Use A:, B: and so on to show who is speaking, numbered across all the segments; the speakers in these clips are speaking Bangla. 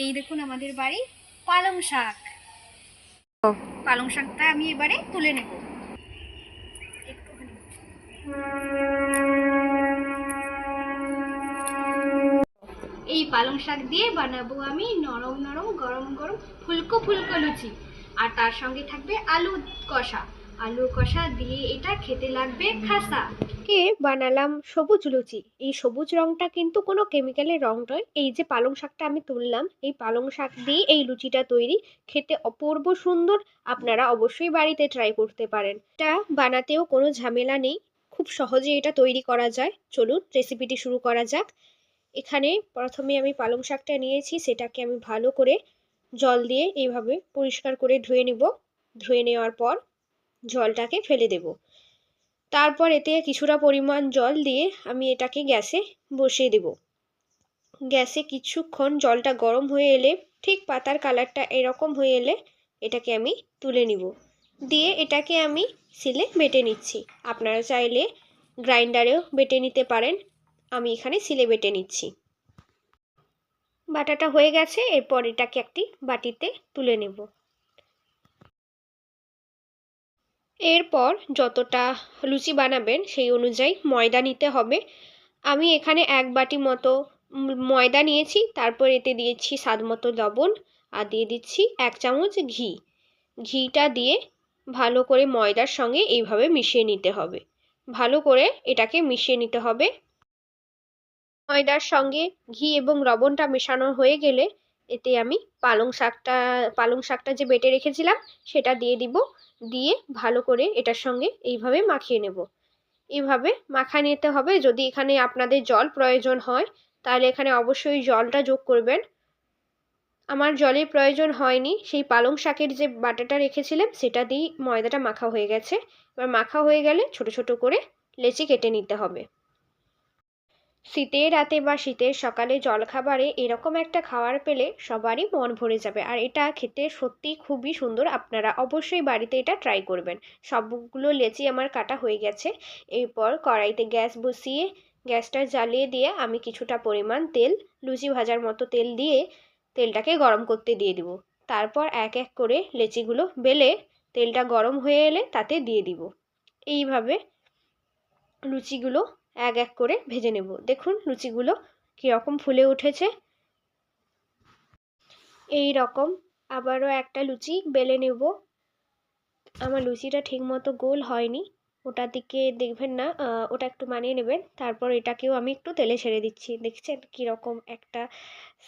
A: এই দেখুন আমাদের বাড়ি পালং শাক। পালং শাকটা আমি এবারে তুলে নেব। এই পালং শাক দিয়ে বানাবো আমি নরম নরম গরম গরম ফুলকো ফুলকো লুচি। আর তার সঙ্গে থাকবে আলু কষা। আলু কষা দিয়ে এটা খেতে লাগবে খাসা
B: কে বানালাম সবুজ লুচি। এই সবুজ রংটা কিন্তু কোনো কেমিক্যালের রং নয়। এই যে পালং শাকটা আমি তুললাম, এই পালং শাক দিয়ে এই লুচিটা তৈরি। খেতে অপূর্ব সুন্দর। আপনারা অবশ্যই বাড়িতে ট্রাই করতে পারেন। এটা বানাতেও কোনো ঝামেলা নেই। খুব সহজে এটা তৈরি করা যায়। চলুন রেসিপিটি শুরু করা যাক। এখানে প্রথমে আমি পালং শাকটা নিয়েছি, সেটাকে আমি ভালো করে জল দিয়ে এইভাবে পরিষ্কার করে ধুয়ে নেব। ধুয়ে নেওয়ার পর জলটাকে ফেলে দেব। তারপর এতে কিছুটা পরিমাণ জল দিয়ে আমি এটাকে গ্যাসে বসিয়ে দেব। গ্যাসে কিছুক্ষণ জলটা গরম হয়ে এলে, ঠিক পাতার কালারটা এরকম হয়ে এলে এটাকে আমি তুলে নিব। দিয়ে এটাকে আমি সিলে বেটে নিচ্ছি। আপনারা চাইলে গ্রাইন্ডারেও বেটে নিতে পারেন। আমি এখানে সিলে বেটে নিচ্ছি। বাটাটা হয়ে গেছে, এরপর এটাকে একটি বাটিতে তুলে নেব। এরপর যতটা লুচি বানাবেন সেই অনুযায়ী ময়দা নিতে হবে। আমি এখানে এক বাটি মতো ময়দা নিয়েছি, তারপর এতে দিয়েছি স্বাদ মতো লবণ আর দিয়ে দিচ্ছি এক চামচ ঘি। ঘিটা দিয়ে ভালো করে ময়দার সঙ্গে এইভাবে মিশিয়ে নিতে হবে। ভালো করে এটাকে মিশিয়ে নিতে হবে। ময়দার সঙ্গে ঘি এবং লবণটা মেশানো হয়ে গেলে এতে আমি পালং শাকটা পালং শাকটা যে বেটে রেখেছিলাম, সেটা দিয়ে দিব। দিয়ে ভালো করে এটার সঙ্গে এইভাবে মাখিয়ে নেব। এইভাবে মাখা নিতে হবে। যদি এখানে আপনাদের জল প্রয়োজন হয়, তাহলে এখানে অবশ্যই জলটা যোগ করবেন। আমার জলের প্রয়োজন হয়নি। সেই পালং শাকের যে বাটাটা রেখেছিলাম, সেটা দিয়েই ময়দাটা মাখা হয়ে গেছে। এবার মাখা হয়ে গেলে ছোট ছোট করে লেচি কেটে নিতে হবে। শীতের রাতে বা শীতের সকালে জলখাবারে এরকম একটা খাবার পেলে সবারই মন ভরে যাবে। আর এটা খেতে সত্যি খুবই সুন্দর। আপনারা অবশ্যই বাড়িতে এটা ট্রাই করবেন। সবগুলো লেচি আমার কাটা হয়ে গেছে। এরপর কড়াইতে গ্যাস বসিয়ে, গ্যাসটা জ্বালিয়ে দিয়ে আমি কিছুটা পরিমাণ তেল, লুচি ভাজার মতো তেল দিয়ে তেলটাকে গরম করতে দিয়ে দিব। তারপর এক এক করে লেচিগুলো বেলে তেলটা গরম হয়ে এলে তাতে দিয়ে দিব। এইভাবে লুচিগুলো এক এক করে ভেজে নেব। দেখুন লুচিগুলো কীরকম ফুলে উঠেছে। এই রকম আবারও একটা লুচি বেলে নেব। আমার লুচিটা ঠিকমতো গোল হয়নি। ওটার দিকে দেখবেন না ওটা একটু মানিয়ে নেবেন। তারপর এটাকেও আমি একটু তেলে ছেড়ে দিচ্ছি। দেখছেন কীরকম একটা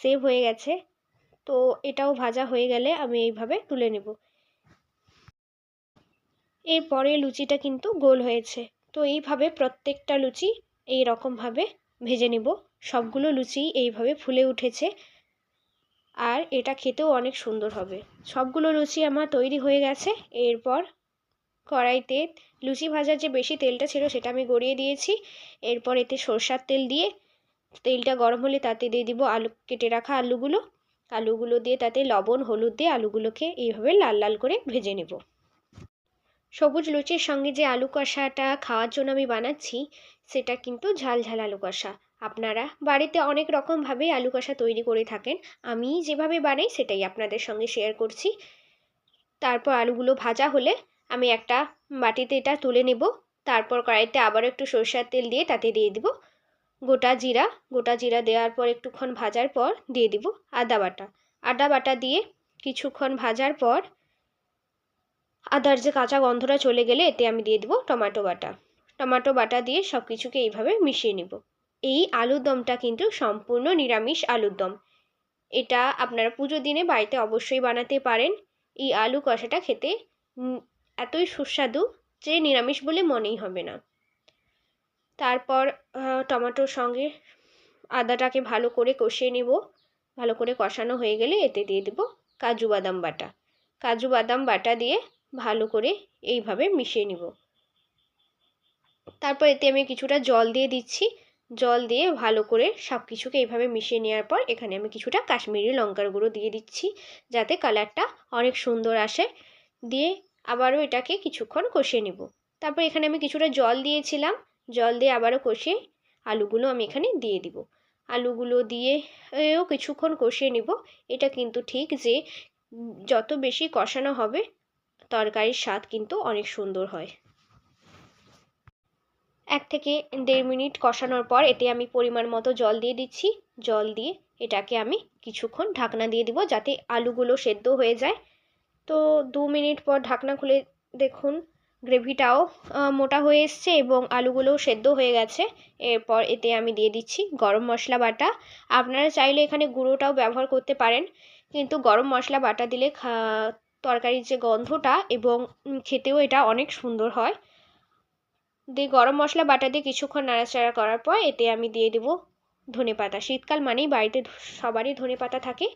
B: সেভ হয়ে গেছে। তো এটাও ভাজা হয়ে গেলে আমি এইভাবে তুলে নেব। এরপরে লুচিটা কিন্তু গোল হয়েছে। তো এইভাবে প্রত্যেকটা লুচি এই রকমভাবে ভেজে নেব। সবগুলো লুচি এইভাবে ফুলে উঠেছে। আর এটা খেতেও অনেক সুন্দর হবে। সবগুলো লুচি আমার তৈরি হয়ে গেছে। এরপর কড়াইতে লুচি ভাজার যে বেশি তেলটা ছিল সেটা আমি গড়িয়ে দিয়েছি। এরপর এতে সরষার তেল দিয়ে তেলটা গরম হলে তাতে দিয়ে দিব আলু, কেটে রাখা আলুগুলো। আলুগুলো দিয়ে তাতে লবণ, হলুদ দিয়ে আলুগুলোকে এইভাবে লাল লাল করে ভেজে নেব। সবুজ লুচির সঙ্গে যে আলু কষাটা খাওয়ার জন্য আমি বানাচ্ছি, সেটা কিন্তু ঝাল ঝাল আলু কষা। আপনারা বাড়িতে অনেক রকমভাবে আলু কষা তৈরি করে থাকেন। আমি যেভাবে বানাই সেটাই আপনাদের সঙ্গে শেয়ার করছি। তারপর আলুগুলো ভাজা হলে আমি একটা বাটিতে এটা তুলে নেব। তারপর কড়াইতে আবার একটু সরষের তেল দিয়ে তাতে দিয়ে দিব। গোটা জিরা গোটা জিরা দেওয়ার পর একটুক্ষণ ভাজার পর দিয়ে দিব আদা বাটা। আদা বাটা দিয়ে কিছুক্ষণ ভাজার পর আদার যে কাঁচা গন্ধটা চলে গেলে এতে আমি দিয়ে দেবো টমেটো বাটা। টমেটো বাটা দিয়ে সব কিছুকে এইভাবে মিশিয়ে নেব। এই আলুর দমটা কিন্তু সম্পূর্ণ নিরামিষ আলুর দম। এটা আপনারা পুজো দিনে বাড়িতে অবশ্যই বানাতে পারেন। এই আলু কষাটা খেতে এতই সুস্বাদু যে নিরামিষ বলে মনেই হবে না। তারপর টমেটোর সঙ্গে আদাটাকে ভালো করে কষিয়ে নেব। ভালো করে কষানো হয়ে গেলে এতে দিয়ে দেব কাজু বাদাম বাটা। কাজু বাদাম বাটা দিয়ে ভালো করে এইভাবে মিশিয়ে নিব। তারপর এতে আমি কিছুটা জল দিয়ে দিচ্ছি। জল দিয়ে ভালো করে সব কিছুকে এইভাবে মিশিয়ে নেওয়ার পর এখানে আমি কিছুটা কাশ্মীরি লঙ্কার গুঁড়ো দিয়ে দিচ্ছি, যাতে কালারটা অনেক সুন্দর আসে। দিয়ে আবারও এটাকে কিছুক্ষণ কষিয়ে নেব। তারপর এখানে আমি কিছুটা জল দিয়েছিলাম। জল দিয়ে আবারও কষিয়ে আলুগুলো আমি এখানে দিয়ে দিব। আলুগুলো দিয়ে কিছুক্ষণ কষিয়ে নিব। এটা কিন্তু ঠিক যে যত বেশি কষানো হবে তরকারির স্বাদ কিন্তু অনেক সুন্দর হয়। এক থেকে দেড় মিনিট কষানোর পর এতে আমি পরিমাণ মতো জল দিয়ে দিচ্ছি। জল দিয়ে এটাকে আমি কিছুক্ষণ ঢাকনা দিয়ে দিব যাতে আলুগুলো সেদ্ধ হয়ে যায়। তো দু মিনিট পর ঢাকনা খুলে দেখুন, গ্রেভিটাও মোটা হয়ে এসছে এবং আলুগুলোও সেদ্ধ হয়ে গেছে। এরপর এতে আমি দিয়ে দিচ্ছি গরম মশলা বাটা। আপনারা চাইলে এখানে গুঁড়োটাও ব্যবহার করতে পারেন। কিন্তু গরম মশলা বাটা দিলে খা- তরকারির যে গন্ধটা এবং খেতেও এটা অনেক সুন্দর হয়। দিয়ে গরম মশলা বাটা দিয়ে কিছুক্ষণ নাড়াচাড়া করার পর এতে আমি দিয়ে দেবো ধনে পাতা। শীতকাল মানেই বাড়িতে সবারই ধনে পাতা থাকে।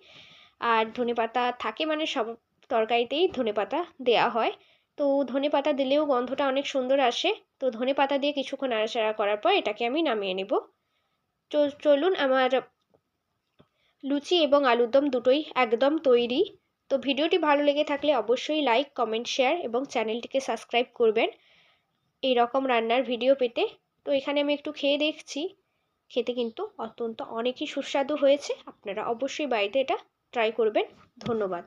B: আর ধনে পাতা থাকে মানে সব তরকারিতেই ধনে পাতা দেওয়া হয়। তো ধনে পাতা দিলেও গন্ধটা অনেক সুন্দর আসে। তো ধনে পাতা দিয়ে কিছুক্ষণ নাড়াচাড়া করার পর এটাকে আমি নামিয়ে নেব। চলুন আমার লুচি এবং আলুর দম দুটোই একদম তৈরি। তো ভিডিওটি ভালো লেগে থাকলে অবশ্যই লাইক কমেন্ট শেয়ার এবং চ্যানেলটিকে সাবস্ক্রাইব করবেন। এই রকম রান্নার ভিডিও পেতে। তো এখানে আমি একটু খেয়ে দেখছি। খেতে কিন্তু অত্যন্ত অনেকই সুস্বাদু হয়েছে। আপনারা অবশ্যই বাড়িতে এটা ট্রাই করবেন। ধন্যবাদ।